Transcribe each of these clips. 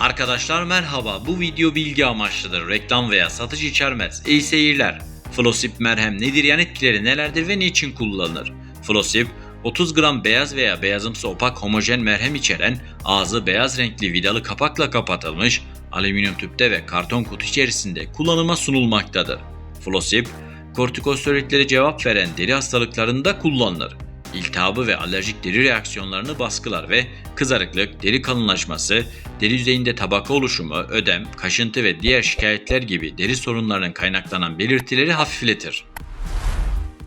Arkadaşlar merhaba. Bu video bilgi amaçlıdır. Reklam veya satış içermez. İyi seyirler. Flosip merhem nedir? Yan etkileri nelerdir ve niçin kullanılır? Flosip 30 gram beyaz veya beyazımsı opak homojen merhem içeren ağzı beyaz renkli vidalı kapakla kapatılmış alüminyum tüpte ve karton kutu içerisinde kullanıma sunulmaktadır. Flosip, kortikosteroidlere cevap veren deri hastalıklarında kullanılır. İltihabı ve alerjik deri reaksiyonlarını baskılar ve kızarıklık, deri kalınlaşması, deri yüzeyinde tabaka oluşumu, ödem, kaşıntı ve diğer şikayetler gibi deri sorunlarının kaynaklanan belirtileri hafifletir.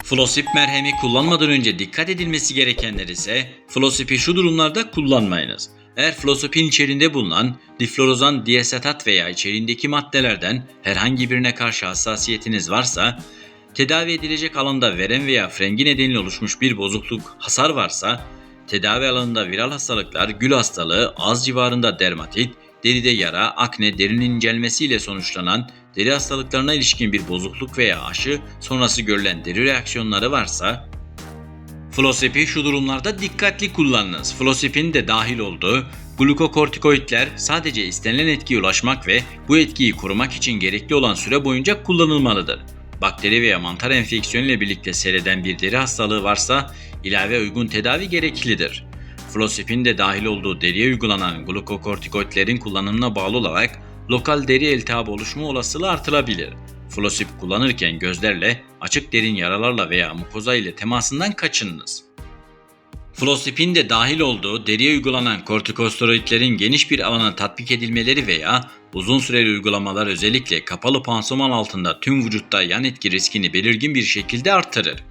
Flosip merhemi kullanmadan önce dikkat edilmesi gerekenler ise Flosip'i şu durumlarda kullanmayınız. Eğer Flosip'in içerisinde bulunan diflorozan diasetat veya içeriğindeki maddelerden herhangi birine karşı hassasiyetiniz varsa, tedavi edilecek alanda verem veya frengi nedeniyle oluşmuş bir bozukluk, hasar varsa, tedavi alanında viral hastalıklar, gül hastalığı, ağız civarında dermatit, deride yara, akne, derinin incelmesiyle sonuçlanan deri hastalıklarına ilişkin bir bozukluk veya aşı sonrası görülen deri reaksiyonları varsa Flosip'i şu durumlarda dikkatli kullanınız. Flosip'in de dahil olduğu glukokortikoidler sadece istenilen etkiye ulaşmak ve bu etkiyi korumak için gerekli olan süre boyunca kullanılmalıdır. Bakteri veya mantar enfeksiyonu ile birlikte seyreden bir deri hastalığı varsa ilave uygun tedavi gereklidir. Flosip'in de dahil olduğu deriye uygulanan glukokortikoidlerin kullanımına bağlı olarak lokal deri iltihabı oluşma olasılığı artırılabilir. Flosip kullanırken gözlerle, açık derin yaralarla veya mukoza ile temasından kaçınınız. Flosip'in de dahil olduğu deriye uygulanan kortikosteroidlerin geniş bir alana tatbik edilmeleri veya uzun süreli uygulamalar özellikle kapalı pansuman altında tüm vücutta yan etki riskini belirgin bir şekilde artırır.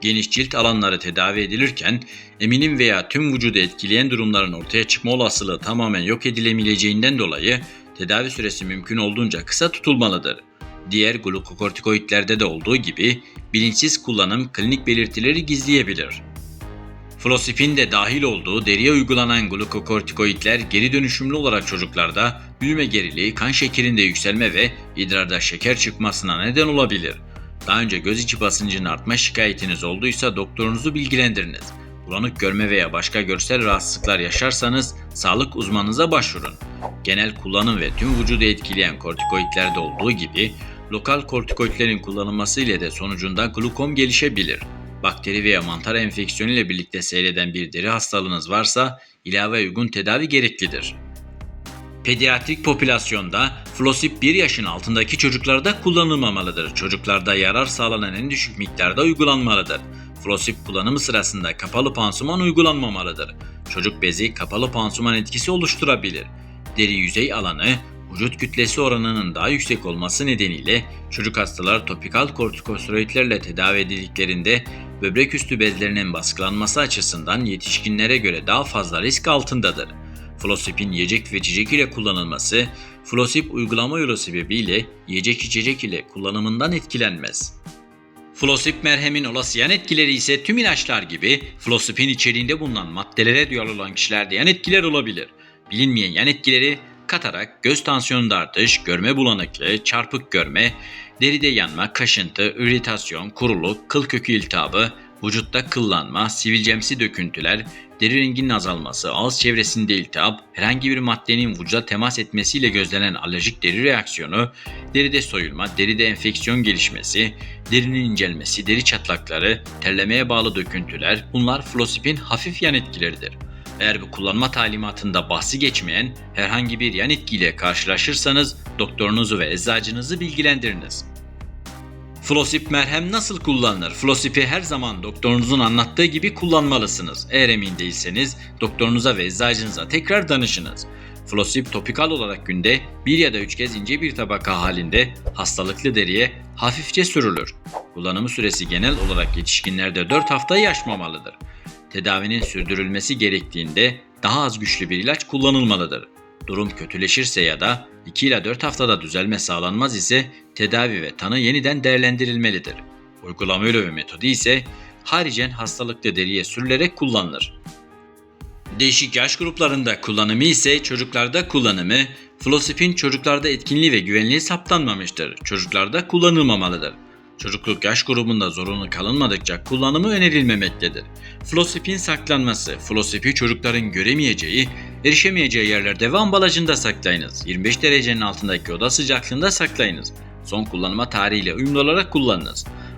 Geniş cilt alanları tedavi edilirken eminim veya tüm vücudu etkileyen durumların ortaya çıkma olasılığı tamamen yok edilemeyeceğinden dolayı tedavi süresi mümkün olduğunca kısa tutulmalıdır. Diğer glukokortikoidlerde de olduğu gibi bilinçsiz kullanım klinik belirtileri gizleyebilir. Flosip'in de dahil olduğu deriye uygulanan glukokortikoidler geri dönüşümlü olarak çocuklarda büyüme geriliği, kan şekerinde yükselme ve idrarda şeker çıkmasına neden olabilir. Daha önce göz içi basıncının artma şikayetiniz olduysa doktorunuzu bilgilendiriniz. Bulanık görme veya başka görsel rahatsızlıklar yaşarsanız sağlık uzmanınıza başvurun. Genel kullanım ve tüm vücudu etkileyen kortikoidlerde olduğu gibi lokal kortikoidlerin kullanılması ile de sonucunda glukom gelişebilir. Bakteri veya mantar enfeksiyonu ile birlikte seyreden bir deri hastalığınız varsa ilave uygun tedavi gereklidir. Pediatrik popülasyonda flosip 1 yaşın altındaki çocuklarda kullanılmamalıdır. Çocuklarda yarar sağlanan en düşük miktarda uygulanmalıdır. Flosip kullanımı sırasında kapalı pansuman uygulanmamalıdır. Çocuk bezi kapalı pansuman etkisi oluşturabilir. Deri yüzey alanı vücut kütlesi oranının daha yüksek olması nedeniyle çocuk hastalar topikal kortikosteroidlerle tedavi edildiklerinde böbrek üstü bezlerinin baskılanması açısından yetişkinlere göre daha fazla risk altındadır. Flosip'in yiyecek ve içecek ile kullanılması, Flosip uygulama yolu sebebiyle yiyecek içecek ile kullanımından etkilenmez. Flosip merhemin olası yan etkileri ise tüm ilaçlar gibi Flosip'in içeriğinde bulunan maddelere duyarlı olan kişilerde yan etkiler olabilir. Bilinmeyen yan etkileri katarak, göz tansiyonunda artış, görme bulanıklığı, çarpık görme, deride yanma, kaşıntı, iritasyon, kuruluk, kıl kökü iltihabı, vücutta kıllanma, sivilcemsi döküntüler, deri renginin azalması, ağız çevresinde iltihap, herhangi bir maddenin vücuda temas etmesiyle gözlenen alerjik deri reaksiyonu, deride soyulma, deride enfeksiyon gelişmesi, derinin incelmesi, deri çatlakları, terlemeye bağlı döküntüler bunlar flosipin hafif yan etkileridir. Eğer bu kullanma talimatında bahsi geçmeyen herhangi bir yan etkiyle karşılaşırsanız doktorunuzu ve eczacınızı bilgilendiriniz. Flosip merhem nasıl kullanılır? Flosip'i her zaman doktorunuzun anlattığı gibi kullanmalısınız. Eğer emin değilseniz doktorunuza ve eczacınıza tekrar danışınız. Flosip topikal olarak günde bir ya da üç kez ince bir tabaka halinde hastalıklı deriye hafifçe sürülür. Kullanımı süresi genel olarak yetişkinlerde 4 haftayı aşmamalıdır. Tedavinin sürdürülmesi gerektiğinde daha az güçlü bir ilaç kullanılmalıdır. Durum kötüleşirse ya da 2 ila 4 haftada düzelme sağlanmaz ise tedavi ve tanı yeniden değerlendirilmelidir. Uygulama ve metodu ise haricen hastalıklı deriye sürülerek kullanılır. Değişik yaş gruplarında kullanımı ise çocuklarda kullanımı, Flosip'in çocuklarda etkinliği ve güvenliği saptanmamıştır. Çocuklarda kullanılmamalıdır. Çocukluk yaş grubunda zorunlu kalınmadıkça kullanımı önerilmemektedir. Flosipin saklanması. Flosipi çocukların göremeyeceği, erişemeyeceği yerlerde ve ambalajında saklayınız. 25 derecenin altındaki oda sıcaklığında saklayınız. Son kullanma tarihiyle uyumlu olarak kullanınız.